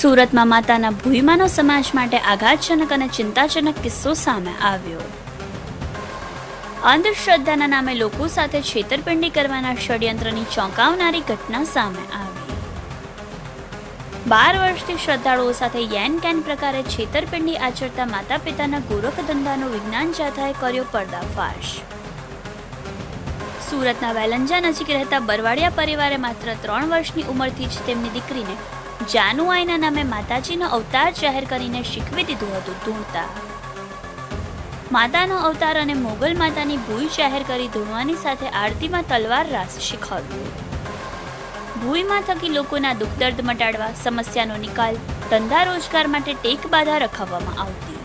સુરતમાં માતાના ભૂઈમાનો સમાજ માટે આઘાતજનક અને ચિંતાજનક કિસ્સો સામે આવ્યો. અંધશ્રદ્ધાના નામે લોકો સાથે છેતરપિંડી કરવાના ષડયંત્રની ચોંકાવનારી ઘટના સામે આવી. બાર વર્ષથી શ્રદ્ધાળુઓ સાથે યેન કેન પ્રકારે છેતરપિંડી આચરતા માતા પિતાના ગોરખ ધંધાનો વિજ્ઞાન જાથાએ કર્યો પર્દાફાશ. સુરતના વેલંજા નજીક રહેતા બરવાડિયા પરિવારે માત્ર ત્રણ વર્ષની ઉંમરથી જ તેમની દીકરીને જાનુઆઈના નામે માતાજીનો અવતાર જાહેર કરીને શીખવી દીધું હતું ધૂણતા. માતાનો અવતાર અને મોગલ માતાની ભૂઈ જાહેર કરી ધૂણવાની સાથે આરતીમાં તલવાર રાસ શીખવ્યું. ભૂઈમાં થકી લોકોના દુઃખ દર્દ મટાડવા, સમસ્યાનો નિકાલ, ધંધા રોજગાર માટે ટેક બાધા રખાવવામાં આવતી.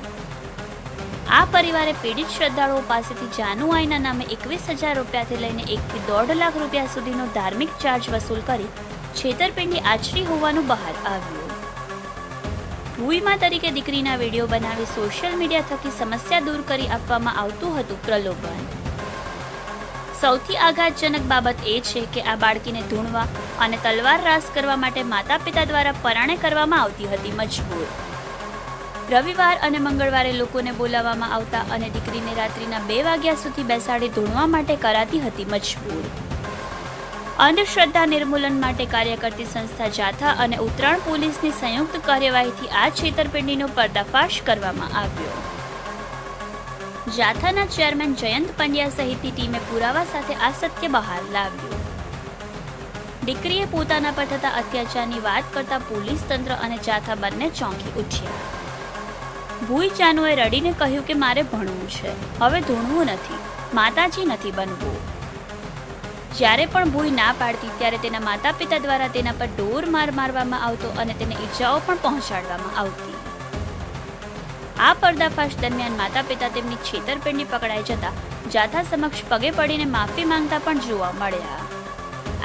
આ પરિવારે પીડિત શ્રદ્ધાળુઓ પાસેથી જાનુઆઈના નામે એકવીસ હજાર રૂપિયાથી લઈને એકથી દોઢ લાખ રૂપિયા સુધીનો ધાર્મિક ચાર્જ વસૂલ કરી છેતરપિંડી આચરી હોવાનું બહાર આવ્યું. ભૂઈમાં તરીકે દીકરીના વીડિયો બનાવી સોશિયલ મીડિયા થકી સમસ્યા દૂર કરી આપવામાં આવતું હતું પ્રલોભન. સૌથી આઘાતજનક બાબત એ છે કે આ બાળકીને ધૂણવા અને તલવાર રાસ કરવા માટે માતા પિતા દ્વારા પરાણે કરવામાં આવતી હતી મજબૂર. રવિવાર અને મંગળવારે લોકોને બોલાવવામાં આવતા અને દીકરીને રાત્રિના બે વાગ્યા સુધી બેસાડી ધૂણવા માટે કરાતી હતી મજબૂર. અંધશ્રદ્ધા નિર્મૂલન માટે કાર્ય કરતી સંસ્થા જાથા અને ઉત્તરાયણ પોલીસની સંયુક્ત કાર્યવાહીથી આ છેતરપિંડીનો પર્દાફાશ કરવામાં આવ્યો. જાથાના ચેરમેન જયંત પંડ્યા સહિતની ટીમે પુરાવા સાથે આ સત્ય બહાર લાવ્યું. દીકરીએ પોતાના પર થતા અત્યાચારની વાત કરતા પોલીસ તંત્ર અને જાથા બંને ચોંકી ઉઠ્યા. ભૂઈ ચાનુએ રડીને કહ્યું કે મારે ભણવું છે. હવે ધૂણવું નથી. માતાજી નથી બનવું. જ્યારે પણ ભૂઈ ના પાડતી ત્યારે તેના માતા પિતા દ્વારા તેના પર ડોર માર મારવામાં આવતો અને તેને ઈજાઓ પણ પહોંચાડવામાં આવતી. આ પર્દાફાશ દરમિયાન માતા પિતા તેમની છેતરપિંડી પકડાઈ જતા જાથા સમક્ષ પગે પડીને માફી માંગતા પણ જોવા મળ્યા.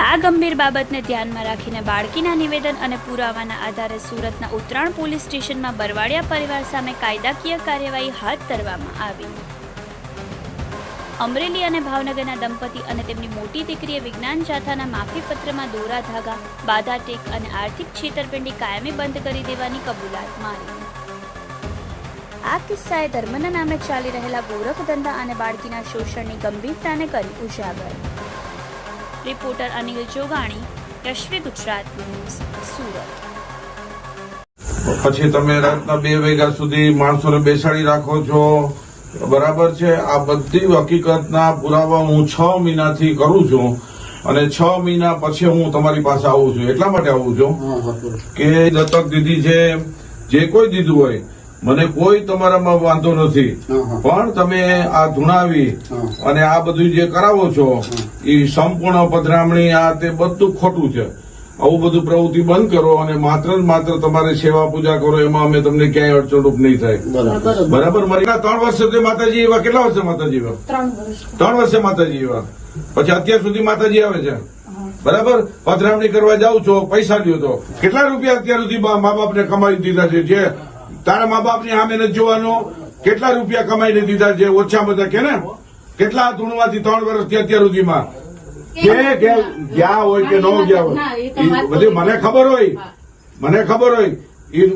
આ ગંભીર બાબતને ધ્યાનમાં રાખીને બાળકીના નિવેદન અને પુરાવાના આધારે સુરતના ઉત્તરાણ પોલીસ સ્ટેશનમાં બરવાડિયા પરિવાર સામે કાયદાકીય કાર્યવાહી હાથ ધરવામાં આવી. અમરેલી અને ભાવનગરના દંપતી અને તેમની મોટી દીકરીએ વિજ્ઞાન જાથાના માફીપત્રમાં દોરા ધાગા, બાધા ટેક અને આર્થિક છેતરપિંડી કાયમી બંધ કરી દેવાની કબૂલાત મારી. આ કિસ્સાએ ધર્મના નામે ચાલી રહેલા ગોરખ ધંધા અને બાળકીના શોષણની ગંભીરતાને કરી ઉજાગર. Reporter Anil Jogani Rashmi Gujarat news, Surat. પછી તમે રાતના બે વાગ્યા સુધી માણસોને બેસાડી રાખો છો. બરાબર છે. આ બધી હકીકતના પુરાવા હું છ મહિનાથી કરું છું અને છ મહિના પછી હું તમારી પાસે આવું છું. એટલા માટે આવું છું કે દત્તક દીધી છે જે કોઈ દીધું હોય મને કોઈ તમારામાં વાંધો નથી. પણ તમે આ ધુણાવી અને આ બધું જે કરાવો છો એ સંપૂર્ણ પધરામણી આ તે બધું ખોટું છે. આવું બધું પ્રવૃત્તિ બંધ કરો અને માત્ર ને માત્ર તમારે સેવા પૂજા કરો એમાં અમે તમને ક્યાંય અડચણરૂપ નહીં થાય. બરાબર. મારી ત્રણ વર્ષ સુધી માતાજી એવા કેટલા વર્ષે માતાજી એવા? ત્રણ વર્ષે. માતાજી એવા. પછી અત્યાર સુધી માતાજી આવે છે? બરાબર? પધરામણી કરવા જાઉં છો પૈસા લ્યો તો. કેટલા રૂપિયા અત્યાર સુધી મા બાપને કમાઈ દીધા છે? જે તારા મા બાપની સામે નથી જોવાનો કેટલા રૂપિયા કમાઈને દીધા છે? ઓછા બધા કે ને? કેટલા ધૂણવાથી ત્રણ વર્ષથી અત્યાર સુધીમાં? કે કે ગયા હોય કે ન ગયા હોય. બધી મને ખબર હોય. મને ખબર હોય. ઈ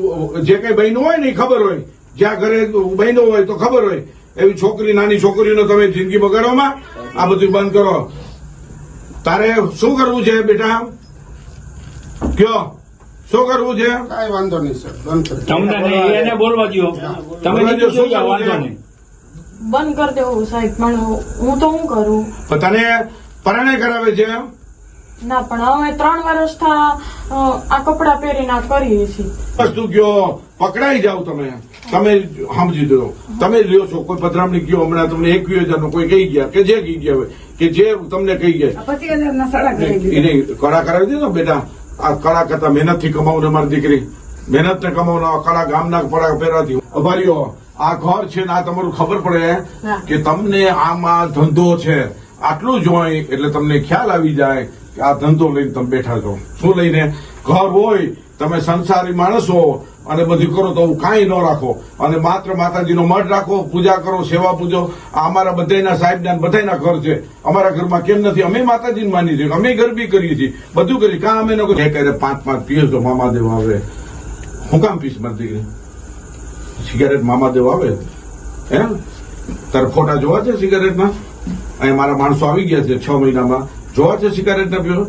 જે કઈ બહેનો હોય ને એ ખબર હોય. જ્યાં ઘરે બહેનો હોય તો ખબર હોય. એવી છોકરી નાની છોકરીનો તમે જિંદગી બગાડવામાં આ બધું બંધ કરો. તારે શું કરવું છે બેટા? કયો? શું કરવું છે? કઈ વાંધો નહીં સર. બંધ કરી તમને એને બોલવા દો તમે શું? વાંધો નહીં. બંધ કરી દેવું સાહેબ પણ હું તો શું કરું? તને પરણે કરાવે છે ના પણ હવે ત્રણ વર્ષ આ કપડા પહેરીને આ કરીએ છીએ. વસ્તુ ગયો પકડાઈ જાવ તમે. તમે સમજી દો તમે લ્યો છો કોઈ પધરામણી ગયો હમણાં તમને એકવીસ હજાર કોઈ કહી ગયા કે જે કહી ગયા હોય કે જે તમને કહી ગયા પચીસ હજાર ના સાડા કરી દીધા એને કળા કરાવી દીધો બેટા. આ કળા કરતા મહેનતથી કમાવું મારી દીકરી. મહેનત ને કમાવું કળા ગામના પડા પહેરવાથી અભારીઓ આ ઘર છે ને આ તમારું ખબર પડે કે તમને આમાં ધંધો છે. આટલું જ હોય એટલે તમને ખ્યાલ આવી જાય કે આ ધંધો લઈને તમે બેઠા છો. શું લઈને? ઘર હોય, તમે સંસારી માણસ હો અને બધું કરો તો કાંઈ ન રાખો. અને માત્ર માતાજીનો મઠ રાખો, પૂજા કરો, સેવા પૂજો. આ અમારા બધાના સાહેબના બધાના ઘર છે. અમારા ઘરમાં કેમ નથી? અમે માતાજીને માની છીએ, અમે ગરબી કરીએ છીએ. બધું કરીએ. કાં અમે ન કરીએ? કરે પાંચ પાંચ પીએ છો મામાદેવ આવે. હું કામ પીશ મારી સિગારેટ મામાદેવ આવે? હે? તારે ફોટા જોવા છે સિગારેટના અહીંયા મારા માણસો આવી ગયા છે છ મહિનામાં. જોવા છે સિગારેટ ના પીવો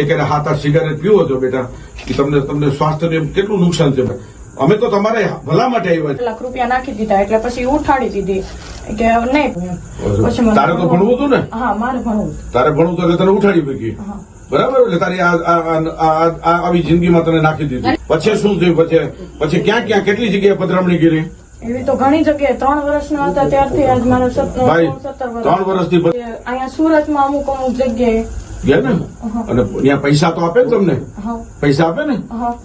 એક એને હાથ આ સિગારેટ પીવો છો બેટા કે તમને તમને સ્વાસ્થ્યને કેટલું નુકસાન છે? અમે તો તમારે ભલા માટે આવ્યા લાખ રૂપિયા નાખી દીધા એટલે પછી ઉઠાડી દીધી. કે નહીં પછી તારે તો ભણવું હતું ને? હા મારે ભણવું તારે ભણવું તો એટલે તને ઉઠાડી મૂકી. બરાબર એટલે તારી આવી જિંદગીમાં તને નાખી દીધી. પછી શું થયું? પછી પછી ક્યાં ક્યાં કેટલી જગ્યાએ પધરામણી કરી? એવી તો ઘણી જગ્યાએ ત્રણ વર્ષના હતા ત્યારથી આજ મારો ત્રણ વર્ષથી અહીંયા સુરતમાં અમુક અમુક જગ્યાએ. ગયા ને? અને ત્યાં પૈસા તો આપે ને તમને? પૈસા આપે ને?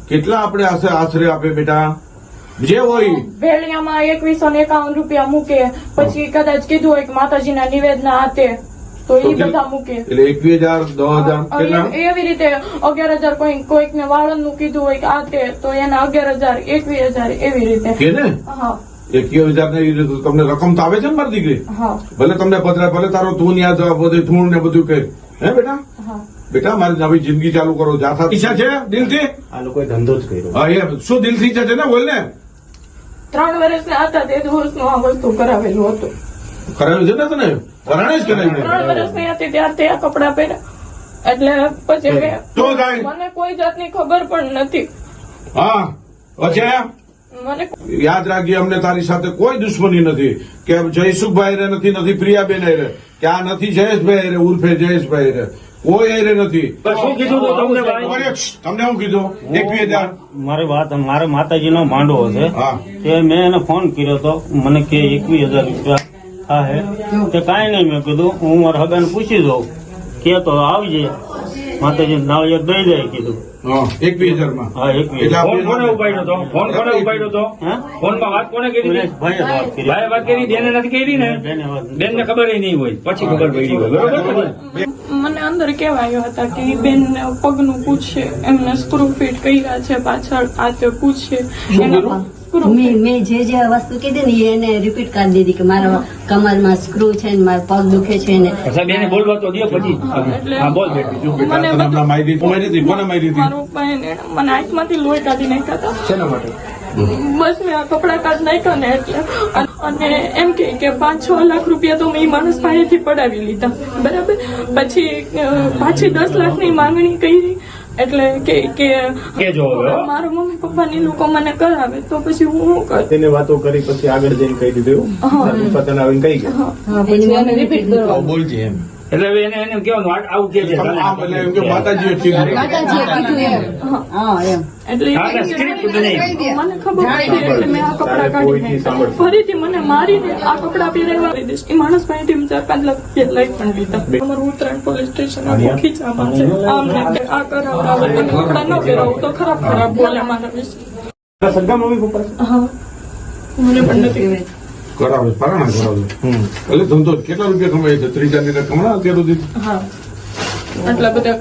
કેટલા આપણે આશરે આપે બેટા? જે હોય. ભેળિયામાં એકવીસો ને એકાવન રૂપિયા મૂકે. પછી કદાચ કીધું હોય કે માતાજીના નિવેદના હાથે તો એ બધા મૂકે. એટલે એકવીસ હજાર દસ હજાર એવી રીતે અગિયાર હજાર કોઈ વાળનનું કીધું હોય કે આ તે તો એના અગિયાર હજાર એકવીસ હજાર એવી રીતે. હા. તમને રકમ તો આવે છે ને મારી દીકરી? ભલે તમને પધરા ભલે તારો તું ન્યા બધું ધૂળ ને બધું કે. હે બેટા? બેટા મારી નવી જિંદગી ચાલુ કરો જાથા ઈચ્છા છે દિલથી? આ લોકો ધંધો જ કર્યો. હા એ શું દિલથી ઈચ્છા છે ને બોલ ને. ત્રણ વર્ષના હતા તે દિવસનું આ વસ્તુ કરાવેલું હતું. કરાવ્યું છે ને તને? કરાણે જ કરાવ્યું ત્રણ વર્ષની હતી ત્યાં આ કપડા પહેર્યા. એટલે પછી તો. મને કોઈ જાતની ખબર પણ નથી. હા પછી? યાદ રાખજે અમને તારી સાથે કોઈ દુશ્મની નથી. કે જયસુખભાઈ રે નથી નથી પ્રિયાબેન રે. કે આ નથી જયેશભાઈ રે ઉર્ફે જયેશભાઈ રે. કોઈ રે નથી. શું કીધું તમને તમને શું કીધું? એકવીસ હજાર. મારી વાત મારે માતાજીનો માંડવો છે. હા. કે મેં એને ફોન કર્યો તો મને કે એકવીસ હજાર રૂપિયા હા હે. તે કાંઈ નહીં મેં કીધું હું મારા હગાને પૂછી દઉં કે તો આવજે. માતાજી નાળિયેર દઈ દે કીધું. એકવીસ હજારમાં હા એકવીસ ફોન કોને ઉપાડ્યો તો? ફોન કોને ઉપાડ્યો તો? હે? ફોનમાં વાત કોને કરી હતી? વાત કરી. ભાઈએ વાત કરી બેને નથી કરી ને? બેને ને ખબર નહીં હોય. પછી ખબર પડી હોય. બરોબર મને અંદર કહેવાયો હતા કે બેન પગનું પૂછશે એમને સ્ક્રૂ ફિટ કર્યા છે પાછળ. આ તે પૂછશે એના મેં મેં જે જે વસ્તુ કીધી ને એને રિપીટ કરી દીધી કે મારા કમરમાં સ્ક્રૂ છે ને મારા પગ દુખે છે ને. અચ્છા બેને બોલવા તો દે પછી. હા બોલ બેટી શું બેટા મને બધું- મારી દીધી કોને મારી દીધી મારો ભાઈ ને મને આંખમાંથી લોહી કાઢી નાખ્યા હતા. શેના માટે? બસ મેં આ કપડા કાઢ નાખ્યો ને એટલે. અને એમ કે કે પાંચ છ લાખ રૂપિયા તો મેં ઈ માણસ પાસેથી પડાવી લીધા. બરાબર? પછી પાછી દસ લાખની માંગણી કરી. એટલે કે કે કેજો. મારા મમ્મી પપ્પાની લોકો મને કરાવે તો પછી હું શું કરું? તેને વાતો કરી પછી આગળ જઈને કહી દીધું પતન પપ્પા આવીને કહી ગયા? પછી રિપીટ કરો. બોલજે એમ. એટલે હવે એને એને કેવાનું આ- આવું કે છે. માતાજીએ કીધું. માતાજીએ કીધું એમ. હા એમ. એટલે હા, એટલે script બનાવી. મને ખબર પડી એટલે મેં આ કપડા કાઢી કોઈથી નાખ્યા. સાંભળ. ફરીથી મને મારીને આ કપડા પહેરાવવા લઈ એ માણસ પાસેથી ટીમ ચાર પાંચ લાખ લઈ પણ લીધા. અમારું ઉત્તરાયણ પોલીસ સ્ટેશન ખીચામાં છે. આમ આ? કરાવડાવે તમે કપડા ન પહેરાવો તો ખરાબ ખરાબ બોલે મારા વિશે. હા. મને પણ નથી કરાવે પરાણા કરાવે. એટલે ધંધો કેટલા રૂપિયા કમાય છે? ત્રીજા ની રકમ ના અત્યાર સુધી? આટલા બધા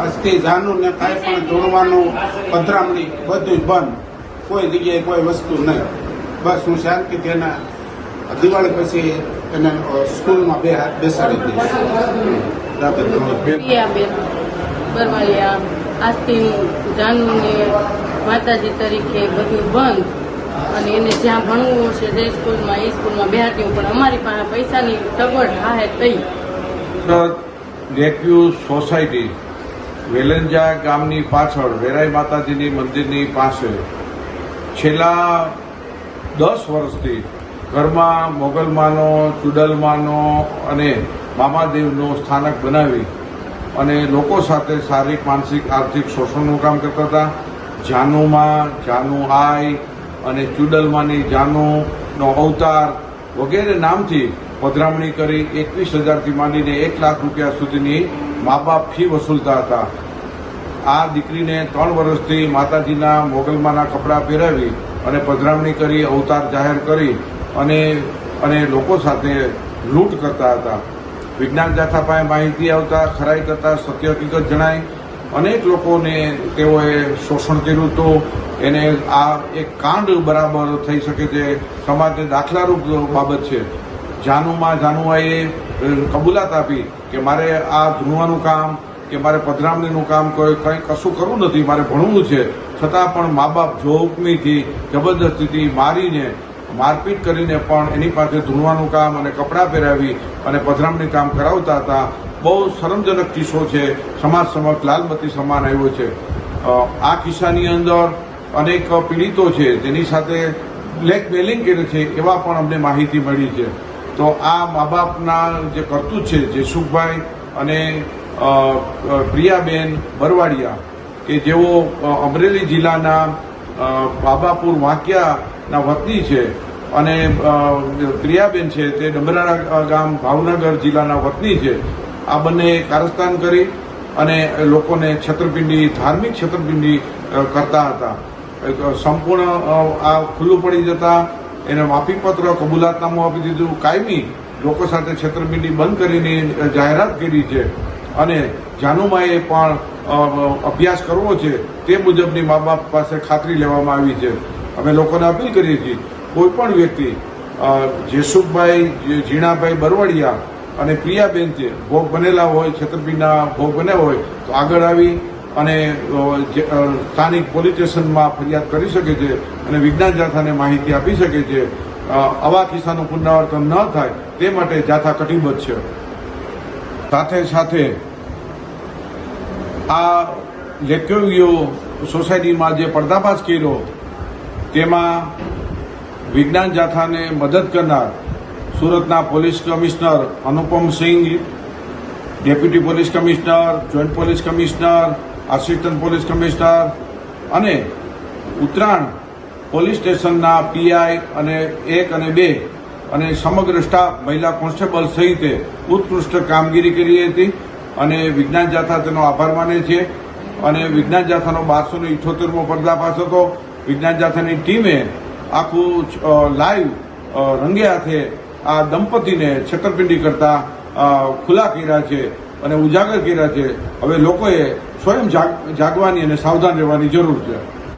આજથી જાનું ને કાંઈ પણ જોડવાનું પધરામણી બધું જ બંધ. કોઈ જગ્યાએ કોઈ વસ્તુ નહીં. બસ હું શાંતિથી એના દિવાળી પછી એને સ્કૂલમાં બે હાથ બેસાડી દઈશ. આજથી જાનુને માતાજી તરીકે બધું બંધ. અને એને જ્યાં ભણવું હશે જે સ્કૂલમાં એ સ્કૂલમાં બેહાડ્યું, પણ અમારી પાસે પૈસાની સગવડ હાહે થઈ. રેક્યુ સોસાયટી, વેલંજા ગામની પાછળ, વેરાઈ માતાજીની મંદિરની પાસે. છેલ્લા દસ વર્ષથી ઘરમાં મોગલમાનો ચુડલમાનો અને મામાદેવનો સ્થાનક બનાવી અને લોકો સાથે શારીરિક, માનસિક, આર્થિક શોષણનું કામ કરતા હતા. જાનુમાં જાનુ આઈ અને ચુડલમાની જાનુનો અવતાર વગેરે નામથી પધરામણી કરી એકવીસ હજારથી માંડીને એક લાખ રૂપિયા સુધીની મા બાપ ફી વસૂલતા હતા. આ દીકરીને ત્રણ વર્ષથી માતાજીના મોગલમાના કપડાં પહેરાવી અને પધરામણી કરી, અવતાર જાહેર કરી અને અને લોકો સાથે લૂંટ કરતા હતા. વિજ્ઞાન જાથા પાસે માહિતી આવતા ખરાઈ કરતા સત્ય હકીકત જણાય અનેક લોકોને તેઓએ શોષણ કર્યું હતું એને આ એક કાંડ બરાબર થઈ શકે છે. સમાજને દાખલારૂપ બાબત છે. જાનુમાં જાનુઆએ કબૂલાત આપી કે મારે આ ધૂણવાનું કામ કે મારે પધરામણીનું કામ કોઈ કંઈ કશું કરવું નથી, મારે ભણવું છે. છતાં પણ મા બાપ જોખમીથી, જબરદસ્તીથી મારીને, મારપીટ કરીને પણ એની પાસે ધૂણવાનું કામ અને કપડાં પહેરાવી અને પધરામણી કામ કરાવતા હતા. બહુ શરમજનક કિસ્સો છે. સમાજ સમક્ષ લાલબત્તી સમાન આવ્યો છે. આ કિસ્સાની અંદર અનેક પીડિતો છે, જેની સાથે બ્લેકમેલિંગ કરે છે, એવા પણ અમને માહિતી મળી છે. તો આ મા બાપના જે કરતું છે જે સુખભાઈ અને પ્રિયાબેન બરવાડિયા, કે જેઓ અમરેલી જિલ્લાના બાબાપુર વાંકિયાના વતની છે અને પ્રિયાબેન છે તે ડમરાણા ગામ ભાવનગર જિલ્લાના વતની છે. આ બંને કારસ્તાન કરી અને લોકોને છેતરપિંડી, ધાર્મિક છેતરપિંડી કરતા હતા. સંપૂર્ણ આ ખુલ્લું પડી જતા એને માફીપત્ર, કબૂલાતનામું આપી દીધું. કાયમી લોકો સાથે છેતરપિંડી બંધ કરીને જાહેરાત કરી છે અને જાનુમાએ પણ અભ્યાસ કરવો છે તે મુજબની મા બાપ પાસે ખાતરી લેવામાં આવી છે. અમે લોકોને અપીલ કરીએ છીએ, કોઈ પણ વ્યક્તિ જેસુખભાઈ ઝીણાભાઈ બરવડિયા અને પ્રિયાબેન છે ભોગ બનેલા હોય, છેતરપિંડીના ભોગ બન્યા હોય, તો આગળ આવી અને સ્થાનિક પોલીસ સ્ટેશનમાં ફરિયાદ કરી શકે છે અને વિજ્ઞાન જાથાને માહિતી આપી શકે છે. આવા કિસ્સાનું પુનરાવર્તન ન થાય તે માટે જાથા કટિબદ્ધ છે. સાથે સાથે આ લેખવ્યો સોસાયટીમાં જે પર્દાફાશ કર્યો, તેમાં વિજ્ઞાન જાથાને મદદ કરનાર સુરતના police commissioner Anupam Singh deputy police commissioner, joint police commissioner, assistant police commissioner અને ઉત્તરાયણ પોલીસ સ્ટેશનના પીઆઈ અને એક અને બે અને સમગ્ર સ્ટાફ મહિલા કોન્સ્ટેબલ સહિતે ઉત્કૃષ્ટ કામગીરી કરી હતી અને વિજ્ઞાન જાથા તેનો આભાર માને છે. અને વિજ્ઞાન જાથાનો બારસો ને ઇઠોતેરમો પર્દાફાશ હતો. વિજ્ઞાન જાથાની ટીમે આખું લાઈવ રંગે હાથે આ દંપતીને છેતરપિંડી કરતા ખુલ્લા કર્યા છે અને ઉજાગર કર્યા છે. હવે લોકોએ સ્વયં જાગ- જાગવાની અને સાવધાન રહેવાની જરૂર છે.